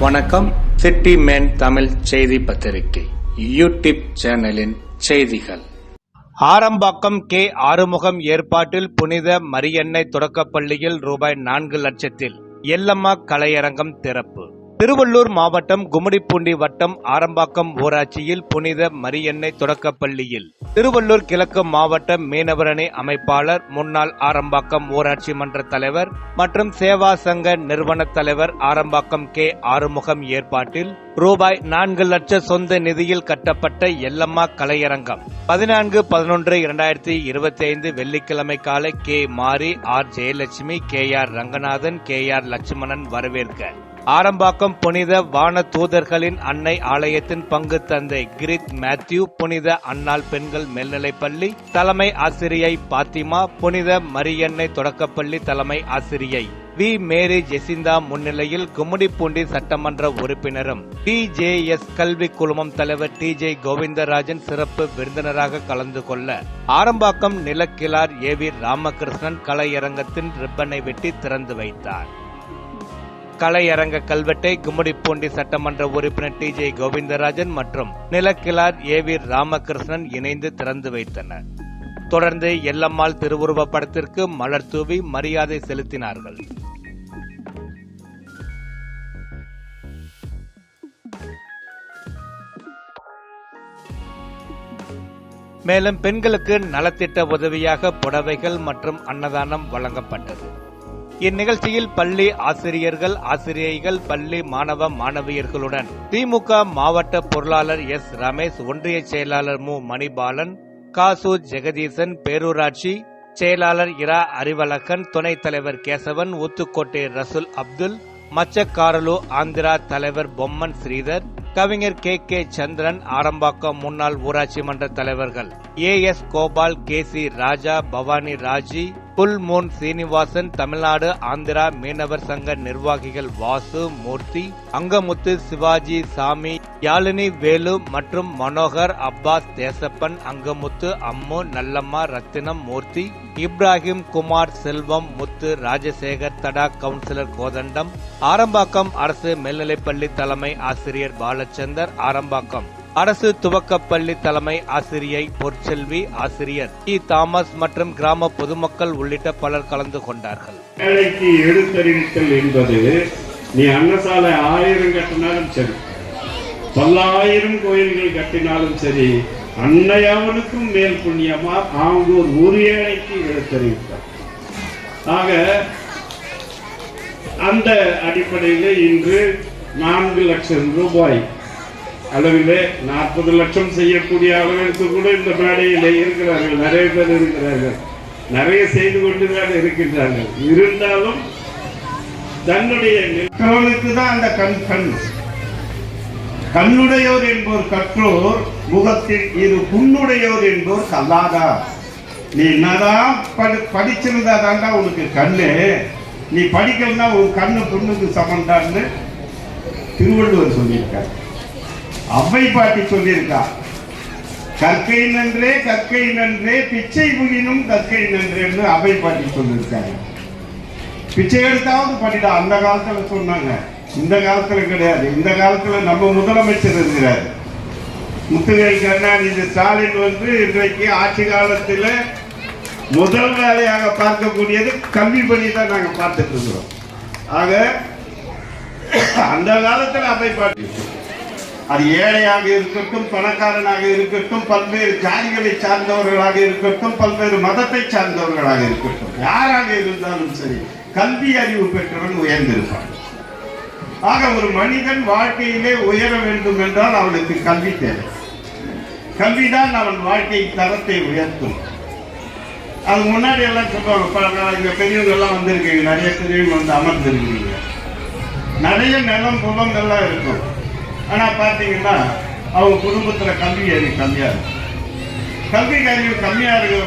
வணக்கம். City man Tamil செய்தி பத்திரிகை யூடியூப் சேனலின் செய்திகள். ஆரம்பாக்கம் கே ஆறுமுகம் ஏற்பாட்டில் புனித மரியன்னை தொடக்கப்பள்ளியில் ரூபாய் நான்கு லட்சத்தில் எல்லம்மா கலையரங்கம் திறப்பு. திருவள்ளூர் மாவட்டம் கும்மிடிப்பூண்டி வட்டம் ஆரம்பாக்கம் ஊராட்சியில் புனித மரியன்னை தொடக்கப்பள்ளியில். திருவள்ளூர் கிழக்கு மாவட்ட மீனவரணி அமைப்பாளர் முன்னாள் ஆரம்பாக்கம் ஊராட்சி மன்ற தலைவர் மற்றும் சேவா சங்க நிறுவன தலைவர் ஆரம்பாக்கம் கே. ஆறுமுகம் ஏற்பாட்டில் ரூபாய் நான்கு லட்ச சொந்த நிதியில் கட்டப்பட்ட எல்லம்மா கலையரங்கம். பதினான்கு பதினொன்று இரண்டாயிரத்தி இருபத்தி ஐந்து வெள்ளிக்கிழமை காலை K. Mari R. Jayalakshmi K. R. Ranganathan K. R. Lakshmanan வரவேற்க ஆரம்பாக்கம் புனித வான தூதர்களின் அன்னை ஆலயத்தின் பங்கு தந்தை கிரித் மேத்யூ புனித அன்னாள் பெண்கள் மேல்நிலைப்பள்ளி தலைமை ஆசிரியை பாத்திமா புனித மரியன்னை தொடக்கப்பள்ளி தலைமை ஆசிரியை வி. மேரி ஜெசிந்தா முன்னிலையில் கும்மிடிப்பூண்டி சட்டமன்ற உறுப்பினரும் டி. ஜே. எஸ். கல்வி குழுமம் தலைவர் டி. ஜே. கோவிந்தராஜன் சிறப்பு விருந்தினராக கலந்து கொள்ள ஆரம்பாக்கம் நிலக்கிழார் ஏ. வி. ராமகிருஷ்ணன் கலையரங்கத்தின் ரிப்பனை வெட்டி திறந்து வைத்தார். கலையரங்க கல்வெட்டை கும்மிடிப்பூண்டி சட்டமன்ற உறுப்பினர் டி ஜே கோவிந்தராஜன் மற்றும் நிலக்கிழார் ஏ வி ராமகிருஷ்ணன் இணைந்து திறந்து வைத்தனர். தொடர்ந்து எல்லம்மாள் திருவுருவப் படத்திற்கு மலர் தூவி மரியாதை செலுத்தினார்கள். மேலும் பெண்களுக்கு நலத்திட்ட உதவியாக புடவைகள் மற்றும் அன்னதானம் வழங்கப்பட்டது. இந்நிகழ்ச்சியில் பள்ளி ஆசிரியர்கள் ஆசிரியைகள் பள்ளி மாணவ மாணவியர்களுடன் திமுக மாவட்ட பொருளாளர் எஸ். ரமேஷ் ஒன்றிய செயலாளர் மு. மணிபாலன் காசு ஜெகதீசன் பேரூராட்சி செயலாளர் இரா. அறிவழகன் துணைத் தலைவர் கேசவன் ஊத்துக்கோட்டை ரசூல் அப்துல் மச்சக்காரலு ஆந்திரா தலைவர் பொம்மன் ஸ்ரீதர் கவிஞர் கே. கே. சந்திரன் ஆரம்பாக்கம் முன்னாள் ஊராட்சி மன்ற தலைவர்கள் A. S. Gopal K. C. Raja Bhavani Raji புல்மோன் Srinivasan Tamil Nadu Andhra மீனவர் சங்க நிர்வாகிகள் வாசு மூர்த்தி அங்கமுத்து சிவாஜி சாமி யாழினி வேலு மற்றும் மனோகர் அப்பாஸ் தேசப்பன் அங்கமுத்து அம்மு நல்லம்மா ரத்தினம் மூர்த்தி இப்ராஹிம் குமார் செல்வம் முத்து ராஜசேகர் தடா கவுன்சிலர் கோதண்டம் ஆரம்பாக்கம் அரசு மேல்நிலைப்பள்ளி தலைமை ஆசிரியர் பாலச்சந்தர் ஆரம்பாக்கம். அரசு துவக்கப்பள்ளி தலைமை ஆசிரியை பொற்செல்வி ஆசிரியர் இ. தாமஸ் மற்றும் கிராம பொதுமக்கள் உள்ளிட்ட பலர் கலந்து கொண்டார்கள். வேலைக்கு எடுத்தறிவித்தல் என்பது நீ அன்னசாலை ஆயிரம் கட்டினாலும் சரி பல்லாயிரம் கோயில்கள் கட்டினாலும் சரி அன்னையவனுக்கும் மேல் புண்ணியமா? ஆங்கூர் ஒரு ஏழைக்கு எடுத்தறிவித்தார். ஆக அந்த அடிப்படையில் இன்று நான்கு லட்சம் ரூபாய் அளவிலே நாற்பது லட்சம் செய்யக்கூடிய அளவிற்கு கூட இந்த மேடையிலே இருக்கிறார்கள். நிறைய பேர் இருக்கிறார்கள். நிறைய செய்து கொண்டுதான் இருக்கின்றார்கள். இருந்தாலும் தன்னுடைய நிற்கிறவனுக்கு தான் அந்த கண் கண். கண்ணுடையோர் என்போர் கற்றோர் முகத்தில் இது புண்ணுடையோர் என்போர் கல்லாதா? நீ என்னதான் படி படிச்சிருந்தா தாண்டா உனக்கு கண்ணு? நீ படிக்கலன்னா உன் கண்ணு புண்ணுக்கு சமந்தான்னு திருவள்ளுவர் சொல்லியிருக்கார். அவ்வை பாட்டி சொல்லியிருக்கா கற்கை நன்றே கற்கை நன்றே பிச்சை புகினும் கற்கை நன்றேன்னு அவை பாட்டி சொல்லியிருக்காங்க. பிச்சை எடுத்தாவது படிடா அந்த காலத்துல சொன்னாங்க. இந்த காலத்துல கிடையாது. இந்த காலத்துல நம்ம முதலமைச்சர் இருக்கிறார். முத்துவேல் கருணாநிதி ஸ்டாலின் வந்து இன்றைக்கு ஆட்சி காலத்துல முதல் வேலையாக பார்க்கக்கூடியது கல்வி பணி தான் நாங்கள் பார்த்துட்டு இருக்கிறோம். ஆக அந்த காலத்தில் அவை பாட்டி அது ஏழையாக இருக்கட்டும் பணக்காரனாக இருக்கட்டும் பல்வேறு ஜாதிகளை சார்ந்தவர்களாக இருக்கட்டும் பல்வேறு மதத்தை சார்ந்தவர்களாக இருக்கட்டும் யாராக இருந்தாலும் சரி கல்வி அறிவு பெற்றவன் உயர்ந்திருப்பான். ஆக ஒரு மனிதன் வாழ்க்கையிலே உயர வேண்டும் என்றால் அவனுக்கு கல்வி தேவை. கல்விதான் அவன் வாழ்க்கை தரத்தை உயர்த்தும். அது முன்னாடி எல்லாம் சொல்லுவாங்க இங்க பெரியவங்க எல்லாம் வந்திருக்கீங்க நிறைய பெரியவங்க வந்து அமர்ந்திருக்கீங்க. நிறைய நிலம் புலங்கள்லாம் இருக்கும். ஆனா பார்த்தீங்கன்னா அவங்க குடும்பத்துல கல்வி அறிவு கம்மியாக இருக்கும் கல்வி அறிவு கம்மியாக இருக்கிற